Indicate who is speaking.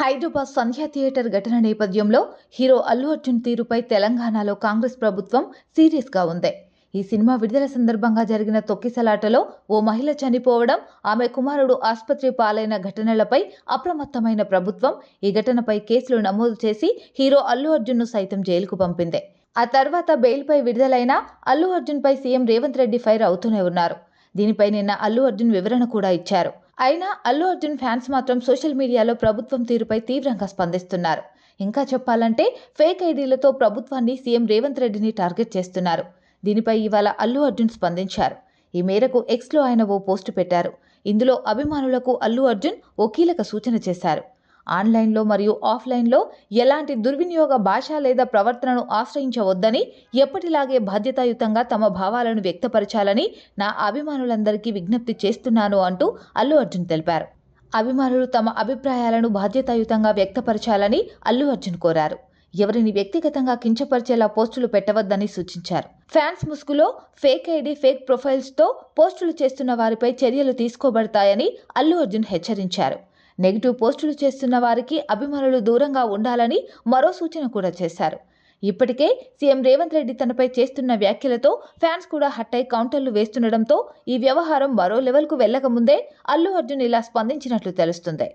Speaker 1: హైదరాబాద్ సంధ్యా theatre ఘటన నేపథ్యంలో hero Allu Arjun తీరుపై తెలంగాణలో కాంగ్రెస్ ప్రభుత్వం సీరియస్గా ఉంది. ఈ సినిమా విడుదల సందర్భంగా జరిగిన తొక్కిసలాటలో ఓ మహిళ చనిపోవడం ఆమె కుమారుడు ఆసుపత్రి పాలైన ఘటనలపై అప్రమత్తమైన ప్రభుత్వం ఈ ఘటనపై కేసులు నమోదు చేసి హీరో అల్లు అర్జున్ను సైతం జైలుకు పంపింది. ఆ తర్వాత బెయిల్పై విడుదలైన అల్లు అర్జున్పై సీఎం రేవంత్ రెడ్డి ఫైర్ అవుతూనే ఉన్నారు. దీనిపై నిన్న అల్లు అర్జున్ వివరణ కూడా ఇచ్చారు. అయినా అల్లు అర్జున్ ఫ్యాన్స్ మాత్రం సోషల్ మీడియాలో ప్రభుత్వం తీరుపై తీవ్రంగా స్పందిస్తున్నారు. ఇంకా చెప్పాలంటే ఫేక్ ఐడీలతో ప్రభుత్వాన్ని సీఎం రేవంత్ రెడ్డిని టార్గెట్ చేస్తున్నారు. దీనిపై ఇవాళ అల్లు అర్జున్ స్పందించారు. ఈ మేరకు ఎక్స్లో ఆయన ఓ పోస్టు పెట్టారు. ఇందులో అభిమానులకు అల్లు అర్జున్ ఓ కీలక సూచన చేశారు. ఆన్లైన్లో మరియు ఆఫ్లైన్లో ఎలాంటి దుర్వినియోగ భాష లేదా ప్రవర్తనను ఆశ్రయించవద్దని ఎప్పటిలాగే బాధ్యతాయుతంగా తమ భావాలను వ్యక్తపరచాలని నా అభిమానులందరికీ విజ్ఞప్తి చేస్తున్నాను అంటూ అల్లు అర్జున్ తెలిపారు. అభిమానులు తమ అభిప్రాయాలను బాధ్యతాయుతంగా వ్యక్తపరచాలని అల్లు అర్జున్ కోరారు. ఎవరిని వ్యక్తిగతంగా కించపరిచేలా పోస్టులు పెట్టవద్దని సూచించారు. ఫ్యాన్స్ ముసుగులో ఫేక్ ఐడి ఫేక్ ప్రొఫైల్స్తో పోస్టులు చేస్తున్న వారిపై చర్యలు తీసుకోబడతాయని అల్లు అర్జున్ హెచ్చరించారు. నెగిటివ్ పోస్టులు చేస్తున్న వారికి అభిమానులు దూరంగా ఉండాలని మరో సూచన కూడా చేశారు. ఇప్పటికే సీఎం రేవంత్ రెడ్డి తనపై చేస్తున్న వ్యాఖ్యలతో ఫ్యాన్స్ కూడా హట్టై కౌంటర్లు వేస్తుండటంతో ఈ వ్యవహారం మరో లెవెల్కు వెళ్ళకముందే అల్లు అర్జున్ ఇలా స్పందించినట్లు తెలుస్తుంది.